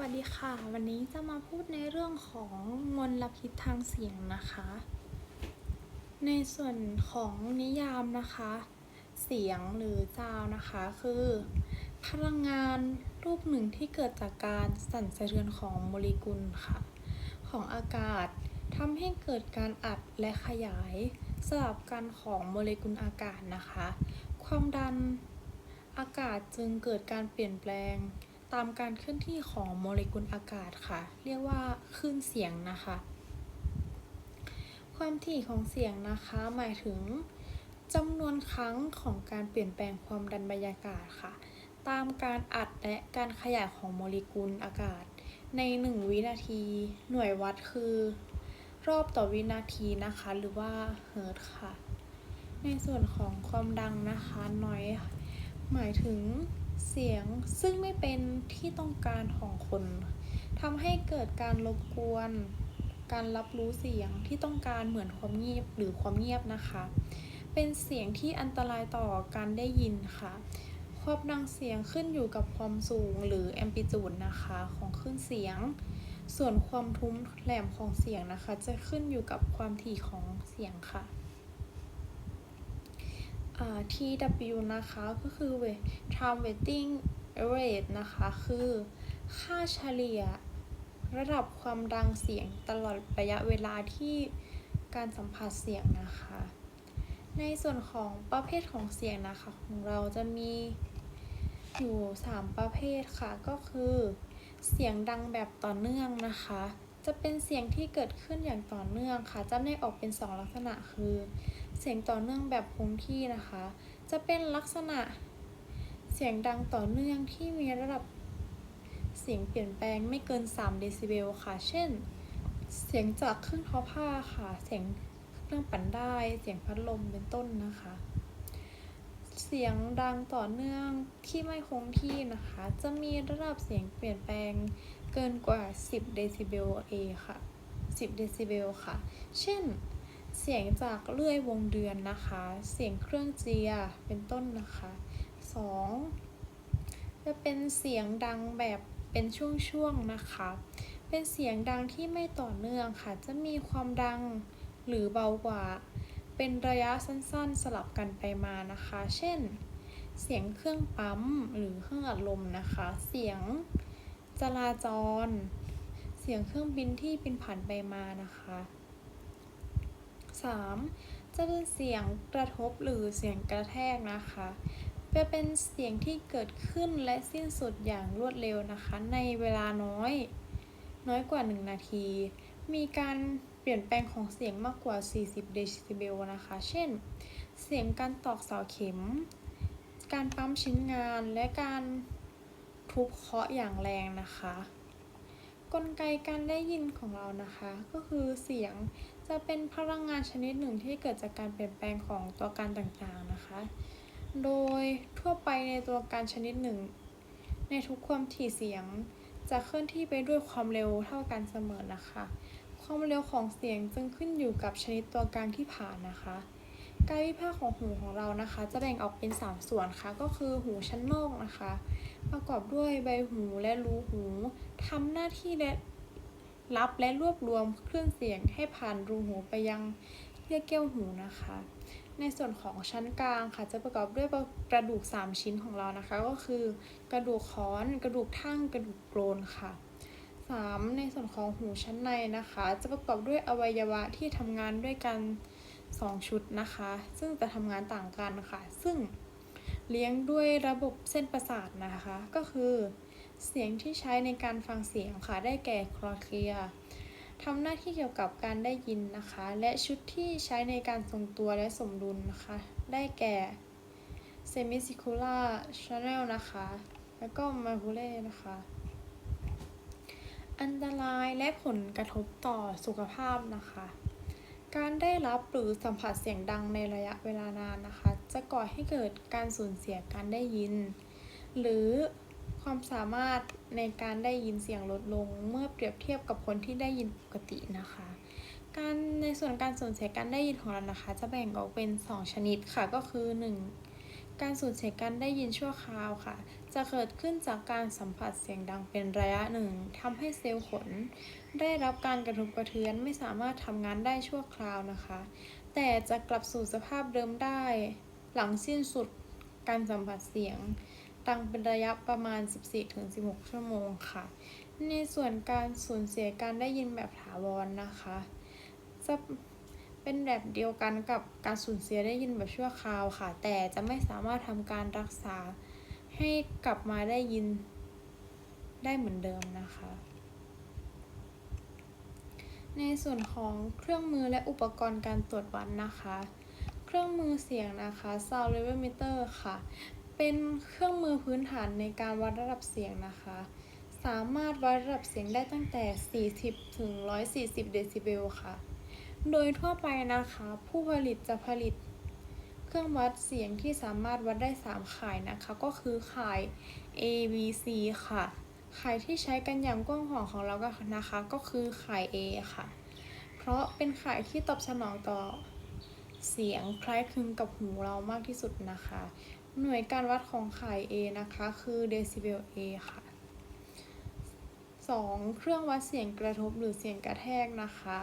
วัสดีค่ะ วันนี้จะมาพูดในเรื่องของมลพิษทางเสียงนะคะ ในส่วนของนิยามนะคะ เสียงหรือซาวนะคะ คือ พลังงานรูปหนึ่งที่เกิดจากการสั่นสะเทือนของโมเลกุลค่ะ ของอากาศทำให้เกิดการอัดและขยายสลับกันของโมเลกุลอากาศนะคะ ความดันอากาศจึงเกิดการเปลี่ยนแปลง ตามการเคลื่อนที่ของโมเลกุลอากาศค่ะ เรียกว่าคลื่นเสียงนะคะ ความถี่ของเสียงนะคะ หมายถึงจำนวนครั้งของการเปลี่ยนแปลงความดันบรรยากาศค่ะ ตามการอัดและการขยายของโมเลกุลอากาศ ใน 1 วินาที หน่วยวัดคือ รอบต่อวินาทีนะคะ หรือว่าเฮิร์ตค่ะ ในส่วนของความดังนะคะน้อย หมายถึง เสียงซึ่งไม่เป็นที่ต้องการของคนทำให้เกิดการรบกวน การรับรู้เสียงที่ต้องการเหมือนความเงียบหรือความเงียบนะคะ เป็นเสียงที่อันตรายต่อการได้ยินค่ะ ความดังเสียงขึ้นอยู่กับความสูงหรือแอมพลิจูดนะคะของคลื่นเสียง ส่วนความทุ้มแหลมของเสียงนะคะ จะขึ้นอยู่กับความถี่ของเสียงค่ะ TW นะคะก็คือ time weighting average นะคะ คือค่าเฉลี่ยระดับความดังเสียงตลอดระยะเวลาที่การสัมผัสเสียงนะคะ ในส่วนของประเภทของเสียงนะคะ ของเราจะมีอยู่ 3 ประเภทค่ะ ก็คือ เสียงดังแบบต่อเนื่องนะคะ จะเป็นเสียงที่เกิดขึ้นอย่างต่อเนื่องค่ะจำแนกออกเป็น 2 ลักษณะคือ เสียงต่อเนื่องแบบคงที่นะคะ จะเป็นลักษณะเสียงดังต่อเนื่องที่มีระดับเสียงเปลี่ยนแปลงไม่เกิน 3 เดซิเบลค่ะ เช่น เสียงจากเครื่องทอผ้าค่ะ เสียงเครื่องปั่นได้ เสียงพัดลมเป็นต้นนะคะ เสียงดังต่อเนื่องที่ไม่คงที่นะคะ จะมีระดับเสียงเปลี่ยนแปลงเกินกว่า 10 เดซิเบลเอค่ะ 10 เดซิเบลค่ะ เช่น เสียงจากเลื่อยวงเดือนนะคะ เสียงเครื่องเจียเป็นต้นนะคะ 2. จะเป็นเสียงดังแบบเป็นช่วงๆนะคะ เป็นเสียงดังที่ไม่ต่อเนื่องค่ะ จะมีความดังหรือเบากว่า เป็นระยะสั้นๆสลับกันไปมานะคะ เช่น เสียงเครื่องปั๊มหรือเครื่องอัดลมนะคะ เสียงจราจร เสียงเครื่องบินที่บินผ่านไปมานะคะ 3. จะเป็นเสียงกระทบหรือเสียงกระแทกนะคะจะเป็นเสียงที่เกิดขึ้นและสิ้นสุดอย่างรวดเร็วนะคะ ในเวลาน้อย น้อยกว่า 1 นาที มีการเปลี่ยนแปลงของเสียงมากกว่า 40 เดซิเบลนะคะ เช่น เสียงการตอกเสาเข็ม การปั๊มชิ้นงานและการทุบเคาะอย่างแรงนะคะ กลไกการได้ยินของเรานะคะ ก็คือเสียง จะเป็นพลังงานชนิดหนึ่งที่เกิดจากการเปลี่ยนแปลงของตัวการต่างๆนะคะ โดยทั่วไปในตัวการชนิดหนึ่ง ในทุกความถี่เสียงจะเคลื่อนที่ไปด้วยความเร็วเท่ากันเสมอนะคะ ความเร็วของเสียงจึงขึ้นอยู่กับชนิดตัวกลางที่ผ่านนะคะการวิภาคของหูของเรานะคะ จะแบ่งออกเป็น 3 ส่วนค่ะ ก็คือหูชั้นนอกนะคะ ประกอบด้วยใบหูและรูหูทำหน้าที่และ รับและรวบรวมคลื่นเสียงให้ผ่านรูหูไปยังเยื่อแก้วหูนะคะ ในส่วนของชั้นกลางค่ะจะประกอบด้วยกระดูก 3 ชิ้นของเรานะคะ ก็คือกระดูกค้อนกระดูกทั่งกระดูกโกรนค่ะ 3. ในส่วนของหูชั้นในนะคะ จะประกอบด้วยอวัยวะที่ทำงานด้วยกัน 2 ชุดนะคะ ซึ่งจะทำงานต่างกันค่ะ ซึ่งเลี้ยงด้วยระบบเส้นประสาทนะคะ ก็คือ เสียงที่ใช้ในการฟังเสียงค่ะ ได้แก่คลอเคลียทำหน้าที่เกี่ยวกับการได้ยินนะคะ และชุดที่ใช้ในการทรงตัวและสมดุลนะคะ ได้แก่ semicircular channel นะคะ แล้วก็ maculae นะคะ อันตรายและผลกระทบต่อสุขภาพนะคะ การได้รับหรือสัมผัสเสียงดังในระยะเวลานานนะคะ จะก่อให้เกิดการสูญเสียการได้ยิน หรือ ความสามารถในการได้ยินเสียงลดลงเมื่อเปรียบเทียบกับคนที่ได้ยินปกตินะคะ การในส่วนการสูญเสียการได้ยินของเรานะคะ จะแบ่งออกเป็น 2 ชนิดค่ะก็คือ 1. การสูญเสียการได้ยินชั่วคราวค่ะ จะเกิดขึ้นจากการสัมผัสเสียงดังเป็นระยะหนึ่งทำให้เซลล์ขน ได้รับการกระทบกระเทือนไม่สามารถทำงานได้ชั่วคราวนะคะ แต่จะกลับสู่สภาพเดิมได้ หลังสิ้นสุดการสัมผัสเสียง ดังเป็นระยะประมาณ 14-16 ชั่วโมงค่ะ ในส่วนการสูญเสียการได้ยินแบบถาวรนะคะ จะเป็นแบบเดียวกันกับการสูญเสียได้ยินแบบชั่วคราวค่ะ แต่จะไม่สามารถทำการรักษาให้กลับมาได้ยินได้เหมือนเดิมนะคะ ในส่วนของเครื่องมือและอุปกรณ์การตรวจวัดนะคะ เครื่องมือเสียงนะคะ sound level meter ค่ะ เป็นเครื่องมือพื้นฐานในการวัดระดับเสียงนะคะ สามารถวัดระดับเสียงได้ตั้งแต่ 40 ถึง 140 เดซิเบลค่ะ โดยทั่วไปนะคะ ผู้ผลิตจะผลิตเครื่องวัดเสียงที่สามารถวัดได้ 3ข่ายนะคะ ก็คือข่าย A B C ค่ะข่ายที่ใช้กันอย่างกว้างขวางของเราก็นะคะ ก็คือข่าย A ค่ะ เพราะเป็นข่ายที่ตอบสนองต่อเสียงคล้ายคลึงกับหูเรามากที่สุดนะคะ หน่วยการวัดของข่าย A นะคะ คือเดซิเบล A ค่ะ 2. เครื่องวัดเสียงกระทบหรือเสียงกระแทกนะคะ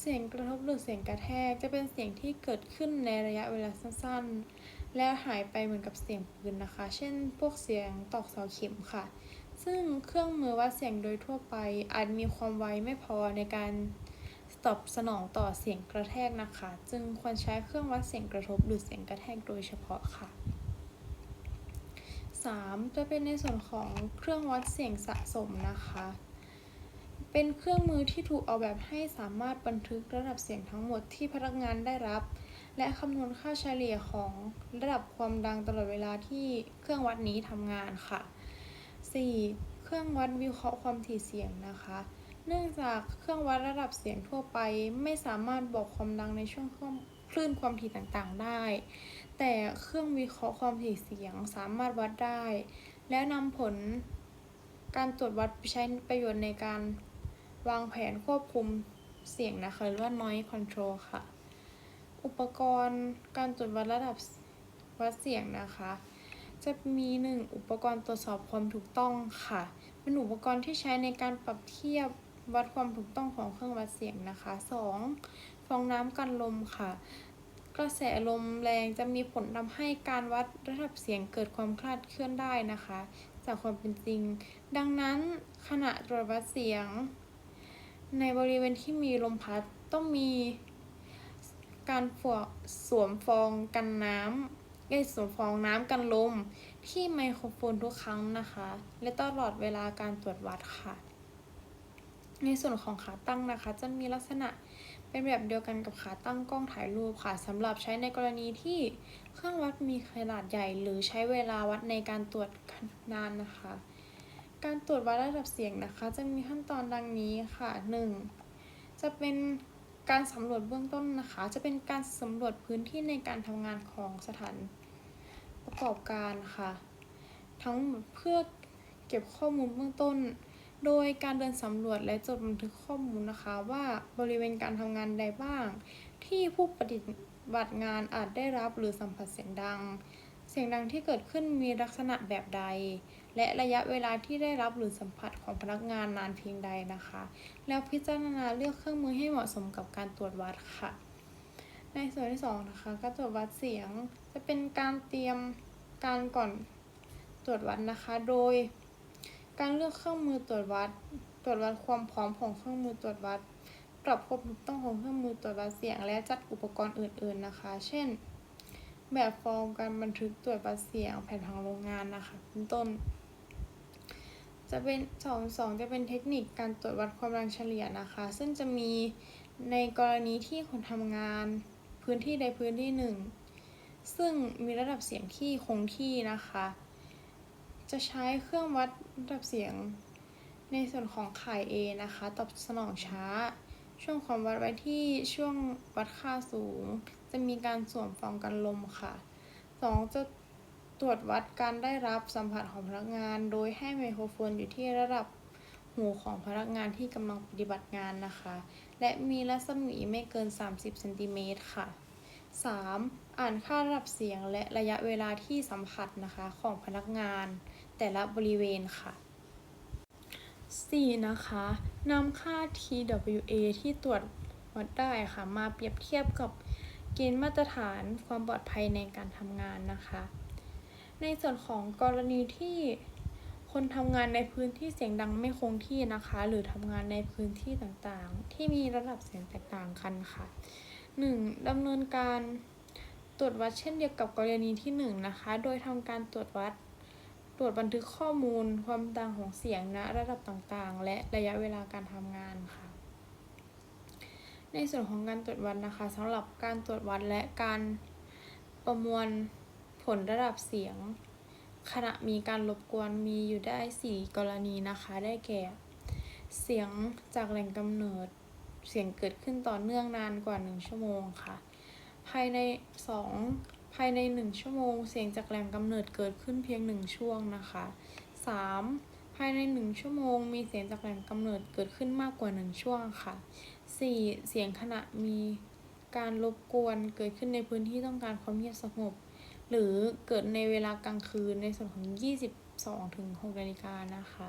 เสียงกระทบหรือเสียงกระแทกจะเป็นเสียงที่เกิดขึ้นในระยะเวลาสั้นๆ และหายไปเหมือนกับเสียงปืนนะคะ เช่น พวกเสียงตอกเสาเข็มค่ะ ซึ่งเครื่องมือวัดเสียงโดยทั่วไปอาจมีความไวไม่พอในการตอบสนองต่อเสียงกระแทกนะคะ จึงควรใช้เครื่องวัดเสียงกระทบหรือเสียงกระแทกโดยเฉพาะค่ะ 3. จะเป็นในส่วนของเครื่องวัดเสียงสะสมนะคะ เป็นเครื่องมือที่ถูกออกแบบให้สามารถบันทึกระดับเสียงทั้งหมดที่พนักงานได้รับ และคำนวณค่าเฉลี่ยของระดับความดังตลอดเวลาที่เครื่องวัดนี้ทำงานค่ะ 4. เครื่องวัดวิเคราะห์ความถี่เสียงนะคะ เนื่องจากเครื่องวัดระดับเสียงทั่วไป ไม่สามารถบอกความดังในช่วงค คลื่นความถี่ต่างๆได้ แต่เครื่องวิเคราะห์ความถี่เสียงสามารถวัดได้ และนำผลการตรวจวัดไปใช้ประโยชน์ในการวางแผนควบคุมเสียงนะคะ หรือว่า noise control ค่ะ อุปกรณ์การตรวจวัดระดับวัดเสียงนะคะ จะมี1อุปกรณ์ตรวจสอบความถูกต้องค่ะ เป็นอุปกรณ์ที่ใช้ในการปรับเทียบวัดความถูกต้องของเครื่องวัดเสียงนะคะ 2. ฟองน้ำกันลมค่ะ กระแสลมแรงจะมีผลทำให้การวัดระดับเสียงเกิดความคลาดเคลื่อนได้นะคะ จากความเป็นจริง ดังนั้นขณะตรวจวัดเสียง ในบริเวณที่มีลมพัดต้องมีการสวมฟองกันน้ำเอ้สวมฟองน้ำกันลม ที่ไมโครโฟนทุกครั้งนะคะ และตลอดเวลาการตรวจวัดค่ะ ในส่วนของขาตั้งนะคะ จะมีลักษณะ เป็นแบบเดียวกันกับขาตั้งกล้องถ่ายรูปค่ะสำหรับใช้ในกรณีที่เครื่องวัดมีขนาดใหญ่ หรือใช้เวลาวัดในการตรวจนานนะคะ การตรวจวัดระดับเสียงนะคะ จะมีขั้นตอนดังนี้ค่ะ 1. จะเป็นการสำรวจเบื้องต้นนะคะ จะเป็นการสำรวจพื้นที่ในการทำงานของสถานประกอบการค่ะ ทั้งเพื่อเก็บข้อมูลเบื้องต้น โดยการเดินสำรวจและจดบันทึกข้อมูลนะคะว่าบริเวณการทำงานใดบ้าง ที่ผู้ปฏิบัติงานอาจได้รับหรือสัมผัสเสียงดัง เสียงดังที่เกิดขึ้นมีลักษณะแบบใด และระยะเวลาที่ได้รับหรือสัมผัสของพนักงานนานเพียงใดนะคะ แล้วพิจารณาเลือกเครื่องมือให้เหมาะสมกับการตรวจวัดค่ะ ในส่วนที่2นะคะการตรวจวัดเสียงจะเป็นการเตรียมการก่อนตรวจวัดนะคะ โดย การเลือกเครื่องมือตรวจวัด ตรวจวัดความพร้อมของเครื่องมือตรวจวัด ปรับความถูกต้องของเครื่องมือตรวจวัดเสียง และจัดอุปกรณ์อื่น ๆนะคะ เช่น แบบฟอร์มการบันทึกตรวจวัดเสียง แผนผังโรงงานนะคะเป็นต้น จะเป็นสองสองจะเป็นเทคนิคการตรวจวัดความดังเฉลี่ยนะคะ ซึ่งจะมีในกรณีที่คนทำงานพื้นที่ใดพื้นที่หนึ่ง ซึ่งมีระดับเสียงที่คงที่นะคะ จะใช้เครื่องวัด ระดับเสียง ในส่วนของข่าย A นะคะ ตอบสนองช้า ช่วงความวัดไว้ที่ช่วงวัดค่าสูง จะมีการสวมฟองกันลมค่ะ 2. จะตรวจวัดการได้รับสัมผัสของพนักงาน โดยให้ไมโครโฟนอยู่ที่ระดับหูของพนักงานที่กำลังปฏิบัติงานนะคะ และมีรัศมีไม่เกิน 30 เซนติเมตรค่ะ 3. อ่านค่าระดับเสียงและระยะเวลาที่สัมผัสนะคะของพนักงาน แต่ละบริเวณค่ะ 4. นะคะนำค่า TWA ที่ตรวจวัดได้ค่ะ มาเปรียบเทียบกับเกณฑ์มาตรฐานความปลอดภัยในการทำงานนะคะ ในส่วนของกรณีที่คนทำงานในพื้นที่เสียงดังไม่คงที่นะคะ หรือทำงานในพื้นที่ต่างๆ ที่มีระดับเสียงแตกต่างกันค่ะ 1. ดำเนินการ ตรวจวัดเช่นเดียวกับกรณีที่ 1 นะคะ โดยทำการตรวจวัด ตรวจบันทึกข้อมูล ความดังของเสียงณระดับต่างๆ และระยะเวลาการทำงานค่ะ ในส่วนของการตรวจวัดนะคะสำหรับการตรวจวัดและการประมวลผลระดับเสียง ขณะมีการรบกวนมีอยู่ได้ 4 กรณีนะคะ ได้แก่ เสียงจากแหล่งกำเนิด เสียงเกิดขึ้นต่อเนื่องนานกว่า 1 ชั่วโมงค่ะ ภายใน 2 ภายใน 1 ชั่วโมง เสียงจากแหล่งกำเนิดเกิดขึ้นเพียง 1 ช่วงนะคะ 3. ภายใน 1 ชั่วโมง มีเสียงจากแหล่งกำเนิดเกิดขึ้นมากกว่า 1 ช่วงค่ะ 4. เสียงขณะมีการรบกวนเกิดขึ้นในพื้นที่ต้องการความเงียบสงบ หรือเกิดในเวลากลางคืนในส่วนของ 22ถึง6นาฬิกานะคะ